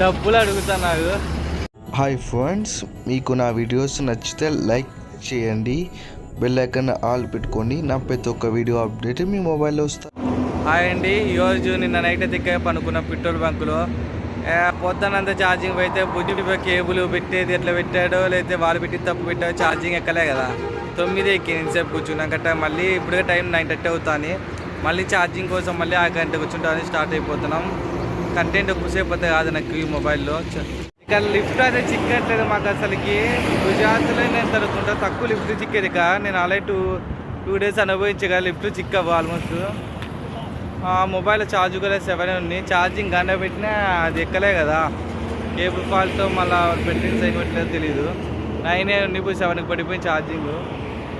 డబ్బులు అడుగుతున్నారు hi friends మీకు నా వీడియోస్ నచ్చితే లైక్ చేయండి. బెల్ ఐకాన్ ఆల్ పెట్టుకోండి. నా ప్రతి ఒక్క వీడియో అప్డేట్ మీ మొబైల్లో వస్తుంది హాయ్ అండి ఈరోజు నిన్న నైట్ దిక్కే పనుకున్న పెట్రోల్ బంకులో పొద్దునంతా ఛార్జింగ్ పోయితే బుద్ధి కేబుల్ పెట్టేది ఎట్లా పెట్టాడో లేకపోతే వాళ్ళు పెట్టి తప్పు పెట్టాడో ఛార్జింగ్ ఎక్కలే కదా. తొమ్మిది ఎక్కి సేపు కూర్చున్నాక మళ్ళీ ఇప్పుడే టైం నైన్ థర్టీ అవుతుంది. మళ్ళీ ఛార్జింగ్ కోసం మళ్ళీ ఆ గంట కూర్చుంటామని స్టార్ట్ అయిపోతున్నాం. కంటెంట్ ఎక్కువసేపు అయితే కాదు నాకు ఈ మొబైల్లో. ఇక లిఫ్ట్ అయితే చిక్కట్లేదు మాకు అసలుకి గుజరాత్లో నేను తరుకుంటా తక్కువ లిఫ్ట్ చిక్కేది ఇక. నేను అలాగే టూ టూ డేస్ అనుభవించగా లిఫ్ట్ చిక్కవు ఆల్మోస్ట్. ఆ మొబైల్ ఛార్జ్ కూడా సెవెన్ ఉంది. ఛార్జింగ్ గంట పెట్టినా అది ఎక్కలే కదా. కేబుల్ ఫాల్ట్తో మళ్ళీ పెట్టిన సైన్ పెట్టలేదు తెలీదు. నైన్ ఉంది ఇప్పుడు సెవెన్కి పడిపోయింది ఛార్జింగ్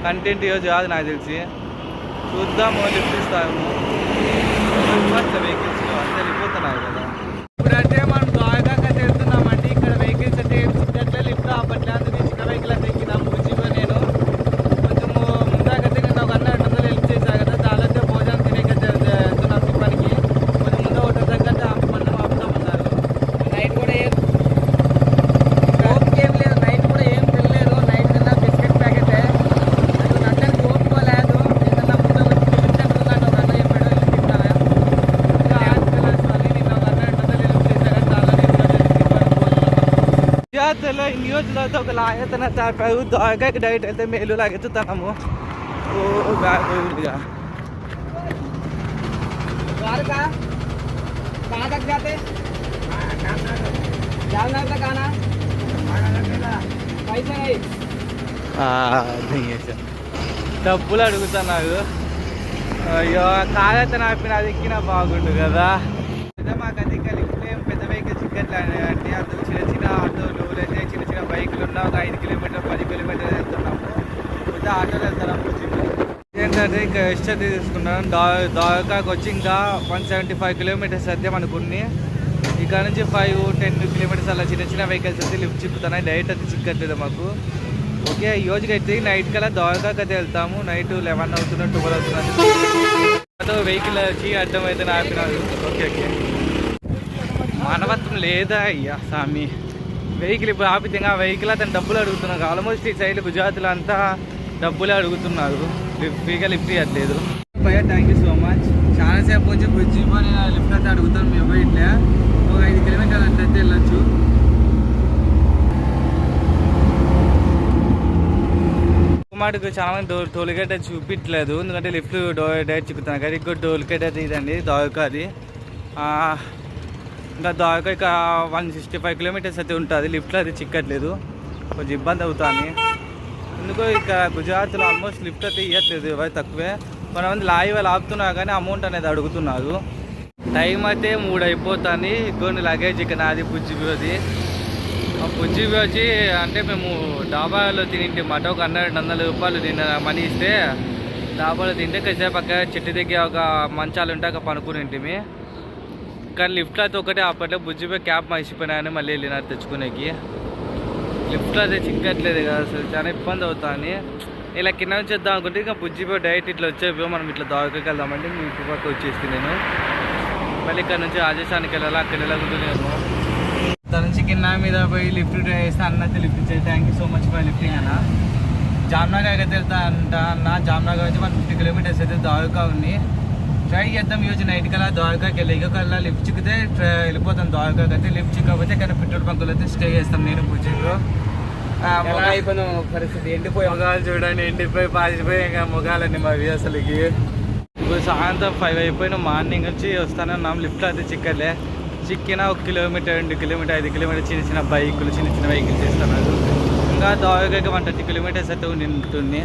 కంటెంట్ ఈరోజు కాదు నాకు తెలిసి. చూద్దాము లిఫ్ట్ ఇస్తాము వెహికల్స్ అంతే వెళ్ళిపోతున్నాయి కదా ఇప్పుడంటే మనం ద్వారకా వెళ్తున్నామండి ఇక్కడ వెహికల్స్ అంటే సిగ్గట్లే లిఫ్ట్ ఆపట్లే అందుకే చిన్న వెహికల్ అంటే ఎక్కినాము బుజ్జిలో నేను కొంచెం ముందాకైతే నేను ఒక అన్న రెండు వందలు హెల్ప్ చేశాను కదా దానిలో భోజనం తినేకైతే వెళ్తున్నాం తిప్పనికి కొంచెం ముందు ఒకటి దగ్గర ఆపమన్నా ఆపుతామన్నారు నైట్ కూడా ఏం ఓపిక ఏం లేదు నైట్ కూడా ఏం తినలేదు నైట్ తిన్నా బిస్కెట్ ప్యాకెట్ అది నచ్చని ఓపుకోలేదు నిన్న ముందు చూపించాను ఒక అన్న చెప్పాడు వెళ్ళి తిన్నాను ఇంకా ఆంధ్రప్రదేశ్ మళ్ళీ నిన్న ఒక అన్న రెండు వందలు హెల్ప్ చేశారు చాలా విద్యార్థులు నియోజకవర్గంతో ఒక లాగతన తాపారు దొరకకి డైట్ అయితే మేలు లాగెత్తుతున్నాము ఓ బ్యాగ్ ఇదిగా द्वारका कहाँ तक जाते जामनगर तक आना पैसे नहीं డబ్బులు అడుగుతున్నారు అయ్యో కాగత నాపిన అది ఎక్కినా బాగుండు కదా అయితే మాకు అది ఇంకా లిఫ్ట్ ఏం పెద్ద వెహికల్స్ ఇక్కట్లే అంటే అందుకు చిన్న చిన్న ఆటోలు లేదా చిన్న చిన్న బైకులు ఉన్న ఒక ఐదు కిలోమీటర్ పది కిలోమీటర్ వెళ్తున్నాము. పెద్ద ఆటోలు వెళ్తున్నాము. ఏంటంటే ఇంకా ఎక్స్ట్రా తీసుకున్నాను దా దాకాకి వచ్చి ఇంకా వన్ సెవెంటీ ఫైవ్ కిలోమీటర్స్ అయితే మనకున్ని ఇక్కడ నుంచి ఫైవ్ టెన్ కిలోమీటర్స్ అలా చిన్న చిన్న వెహికల్స్ అయితే లిఫ్ట్ చిక్కుతున్నాయి. డైరెక్ట్ అయితే చిక్కట్లేదు మాకు. ఓకే ఈ రోజుకి అయితే నైట్ కల్లా ద్వారకాకి అయితే వెళ్తాము. నైట్ లెవెన్ అవుతున్నా ట్వెల్వ్ అవుతున్నా వచ్చి అడ్డం అయితే ఆపినారు ఓకే ఓకే. మానవత్వం లేదా అయ్యా స్వామి వెహికల్ ఇప్పుడు ఆపితే ఆ వెహికల్ అతను డబ్బులు అడుగుతున్నారు ఆల్మోస్ట్ ఈ సైడ్ గుజరాత్లో అంతా డబ్బులే అడుగుతున్నారు. ఫ్రీగా లిఫ్ట్ ఇవ్వట్లేదు భయ్యా థ్యాంక్ యూ సో మచ్ చాలాసేపు వచ్చి పని లిఫ్ట్ అయితే అడుగుతాను మేము ఇట్లా. ఒక ఐదు కిలోమీటర్లు అట్లయితే వెళ్ళొచ్చు. మాటకు చాలా మంది డోర్ టోల్గేట్ అయితే చూపించలేదు ఎందుకంటే లిఫ్ట్ డోర్ డైరెక్ట్ చూపుతున్నాను కానీ ఇంకో టోల్గేట్ అయితే ఇదండి దావకా అది ఇంకా దాకా ఇక వన్ సిక్స్టీ ఫైవ్ కిలోమీటర్స్ అయితే ఉంటుంది. లిఫ్ట్లో అది చిక్కట్లేదు. కొంచెం ఇబ్బంది అవుతుంది. ఎందుకో ఇక గుజరాత్లో ఆల్మోస్ట్ లిఫ్ట్ అయితే ఇవ్వట్లేదు ఎవరు తక్కువే. కొంతమంది లాయి వాళ్ళు ఆపుతున్నారు కానీ అమౌంట్ అనేది అడుగుతున్నారు. టైం అయితే మూడు అయిపోతుంది. కొన్ని లగేజ్ ఇక నాది పుచ్చిపోది ఆ పుజ్జి వచ్చి అంటే మేము డాబాలో తినింటి మాట. ఒక హండ్రెడ్ వందల రూపాయలు తిన్న మనీ ఇస్తే డాబాలో తింటే కాసేపు చెట్టు దగ్గర ఒక మంచాలు ఉంటే అక్కడ పనుకుని కానీ లిఫ్ట్లో అయితే ఒకటే అప్పట్లో బుజ్జిపోయి క్యాబ్ మర్చిపోయినాయని మళ్ళీ వెళ్ళినారు తెచ్చుకునేకి. లిఫ్ట్లో అయితే చిక్కట్లేదు కదా అసలు. చాలా ఇబ్బంది అవుతుంది. ఇలా కింద నుంచి వద్దాం అనుకుంటే ఇంకా బుజ్జిపోయి డైరెక్ట్ ఇట్లా వచ్చేపోయి మనం ఇట్లా దావకకి వెళ్దామంటే మీ ఇంటి పక్క వచ్చేసి నేను. మళ్ళీ ఇక్కడ నుంచి రాజస్థాన్కి వెళ్ళాలి? అక్కడ వెళ్ళకుంటున్నాను దాని నుంచి కింద మీద పోయి లిఫ్ట్ డ్రైవ్ చేస్తే అన్న అయితే లిఫ్ట్ ఇచ్చే thank you so much for lifting అన్న. జామ్నగర్ అయితే వెళ్తా అంట అన్న. జామ్నగర్ నుంచి వన్ ఫిఫ్టీ కిలోమీటర్స్ అయితే దావికా ఉంది. ట్రై చేద్దాం ఈరోజు నైట్ కల్లా ద్వారకాకి వెళ్ళి ఇక కల్లా లిఫ్ట్ చిక్కితే ట్రై వెళ్ళిపోతాం ద్వారకాకి అయితే లిఫ్ట్ చిక్కకపోతే ఇక్కడ పెట్రోల్ బంకులో అయితే స్టే చేస్తాం నేను పూజలో అయిపోయిన పరిస్థితి? ఎండిపోయాం మొగాలు చూడండి ఎండిపోయి పాసిపోయి ఇంకా మొగాలండి మావి అసలుకి. ఇప్పుడు సాయంత్రం ఫైవ్ అయిపోయిన మార్నింగ్ వచ్చి వస్తానన్నాం లిఫ్ట్ అయితే చిక్కలే. చిక్కిన ఒక కిలోమీటర్ రెండు కిలోమీటర్ ఐదు కిలోమీటర్ చిన్న చిన్న బైకులు చిన్న చిన్న వెహికల్స్ చేస్తున్నారు ఇంకా దాదాపుగా వన్ థర్టీ కిలోమీటర్స్ అయితే నింటుంది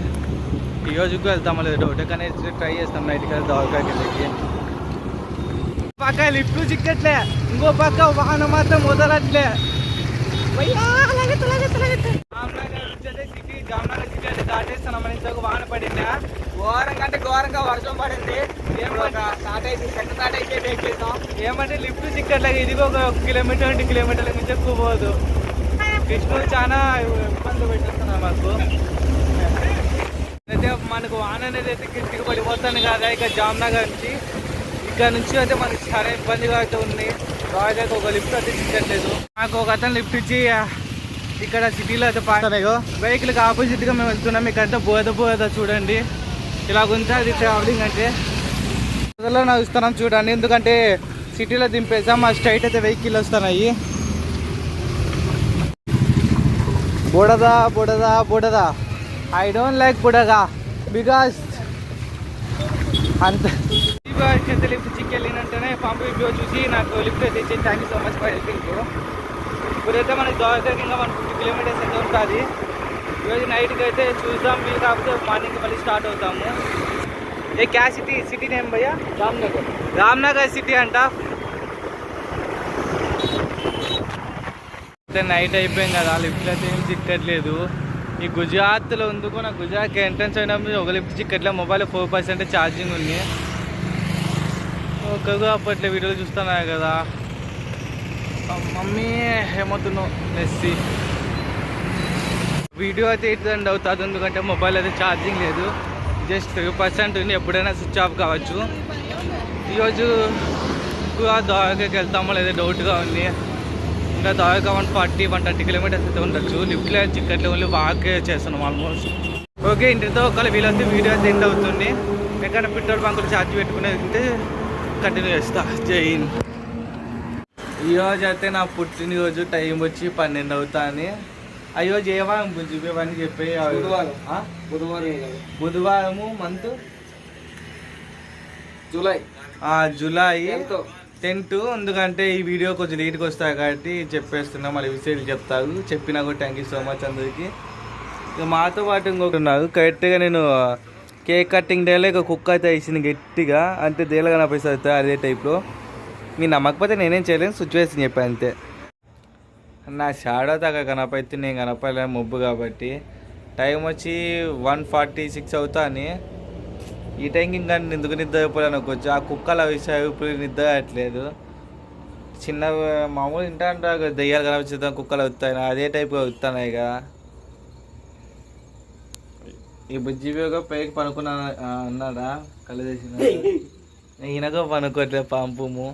ఈ రోజుకు వెళ్తామో లేదు డౌట్ కానీ ట్రై చేస్తాం నైట్ కదా వెళ్ళి పక్క లిఫ్ట్ చిక్కట్లే ఇంకో పక్క వాహనం మాత్రం వదలట్లే. అయితే సిటీ జామ్నగర్ సిటీ అయితే దాటేస్తున్నామని ఇంతకు వాన పడిందా? ఘోరంగా అంటే ఘోరంగా వర్షం పడింది. అయితే అయితే ఏమంటే లిఫ్ట్ చిక్కట్లేదు ఇది ఒక కిలోమీటర్ రెండు కిలోమీటర్ల నుంచి ఎక్కువ పోదు. కృష్ణుడు చాలా ఇబ్బంది పెట్టేస్తున్నా మాకు. మనకు వాన అనేది అయితే కిందికి పడిపోతాను కదా? ఇక జామ్నగర్ నుంచి. ఇక్కడ నుంచి అయితే మనకి చాలా ఇబ్బందిగా అయితే ఉంది. రాజాకి ఒక లిఫ్ట్ అయితే చిక్కట్లేదు నాకు ఒక అతను లిఫ్ట్ ఇచ్చి ఇక్కడ సిటీలో అయితే పాడుతున్నాయో వెహికల్కి ఆపోజిట్గా మేము వెళ్తున్నాం. ఇక్కడంతా బోధ బోధ చూడండి. ఇలా గుంజా అది ట్రావెలింగ్ అంటే. బోధలో నడుస్తున్నాం చూడండి. ఎందుకంటే సిటీలో దింపేసాం. మా స్ట్రైట్ అయితే వెహికల్ వస్తున్నాయి. బుడదా బుడదా బుడదా. ఐ డోంట్ లైక్ బుడగా బికాస్ అంత అయితే లిఫ్ట్ చిక్కి వెళ్ళినంటేనే పంపు వీడియో చూసి నాకు లిఫ్ట్ అయితే ఇచ్చింది thank you so much for helping ఇప్పుడైతే మనకి ఇంకా వన్ ఫిఫ్టీ కిలోమీటర్స్ అయితే ఉంటుంది. ఈరోజు నైట్కి అయితే చూద్దాం మీరు కాకపోతే మార్నింగ్ మళ్ళీ స్టార్ట్ అవుతాము. ఏ క్యా సిటీ సిటీ నేమ్ భయ్యా? రామ్నగర్. రామ్నగర్ సిటీ అంట. అయితే నైట్ అయిపోయింది కదా లిఫ్ట్ అయితే ఏం చిక్కట్లేదు ఈ గుజరాత్లో ఎందుకు నా గుజరాత్కి ఎంట్రన్స్ అయినప్పుడు ఒక లిఫ్ట్ చిక్కట్లేదు మొబైల్ ఫోర్ పర్సెంట్ ఛార్జింగ్ ఉంది. ఒక్కగా అప్పట్లో వీడియోలు చూస్తున్నా కదా. మమ్మీ ఏమవుతున్నావు నెస్సి వీడియో అయితే ఎయిట్ అవుతుంది ఎందుకంటే మొబైల్ అయితే ఛార్జింగ్ లేదు. జస్ట్ త్రీ పర్సెంట్ ఉంది ఎప్పుడైనా స్విచ్ ఆఫ్ కావచ్చు. ఈరోజు ద్వారకాకి వెళ్తామో లేదో డౌట్గా ఉంది. ఇంకా దాదాపు one forty one thirty kilometres అయితే ఉండొచ్చు. లిఫ్ట్లో చిక్కట్లో ఓన్లీ వాక్ చేస్తున్నాం ఆల్మోస్ట్ ఓకే ఇంటితో ఒకవేళ వీలైతే వీడియో అయితే ఎండ్ అవుతుంది. ఎక్కడ పెట్రోల్ బంకులు ఛార్జ్ పెట్టుకునేది కంటిన్యూ చేస్తా. జై హింద్. ఈరోజు అయితే నా పుట్టినరోజు. టైం వచ్చి పన్నెండు అవుతా అని అయ్యో జయవారం గురించి ఇవన్నీ చెప్పి బుధవారం. బుధవారము మంత్? జూలై. జూలై. టెన్త్ ఎందుకంటే ఈ వీడియో కొంచెం లేట్కి వస్తాయి కాబట్టి చెప్పేస్తున్నా మళ్ళీ విషయాలు చెప్తారు. చెప్పినా కూడా థ్యాంక్ యూ సో మచ్ అందరికి. ఇక మాతో పాటు ఇంకొకటి ఉన్నారు. కరెక్ట్గా నేను కేక్ కటింగ్ డేలో ఇక కుక్క అయితే వేసింది గట్టిగా. అంటే దేలగా కనిపిస్తుంది అదే టైప్లో మీరు నమ్మకపోతే నేనేం చేయలేను సిచ్యువేషన్ చెప్పాను అంతే. నా షాడో దాకా కనపైతే నేను కనపలేను ముబ్బు కాబట్టి. టైం వచ్చి వన్ ఫార్టీ సిక్స్ అవుతా అని ఈ టైంకి ఇంకా ఎందుకు నిద్ర అయిపోయాను అనుకోవచ్చు ఆ కుక్కల విషయం ఇప్పుడు నిద్ర అట్లేదు చిన్న మామూలు ఇంటా అంటారు దెయ్యాలు కనిపించుతాం కుక్కలు అవుతాయి అదే టైప్ అవుతున్నాయి కదా ఈ బుజ్జిగా పైకి పనుకున్నా అన్నాడా కళ్ళు తెచ్చిన ఈయనగా పనుకోట్లే పంపము.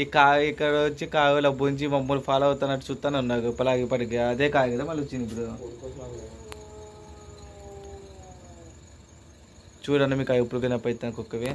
ఈ కా ఇక్కడ వచ్చి కాగుల బుంచి మమ్మల్ని ఫాలో అవుతున్నట్టు చూస్తాను ఉన్నారు ఇప్పటికి ఇప్పటికి. అదే కాదు కదా మళ్ళీ వచ్చింది ఇప్పుడు. చూడండి మీకు ఇప్పుడు కనపడుతుంది కుక్కవి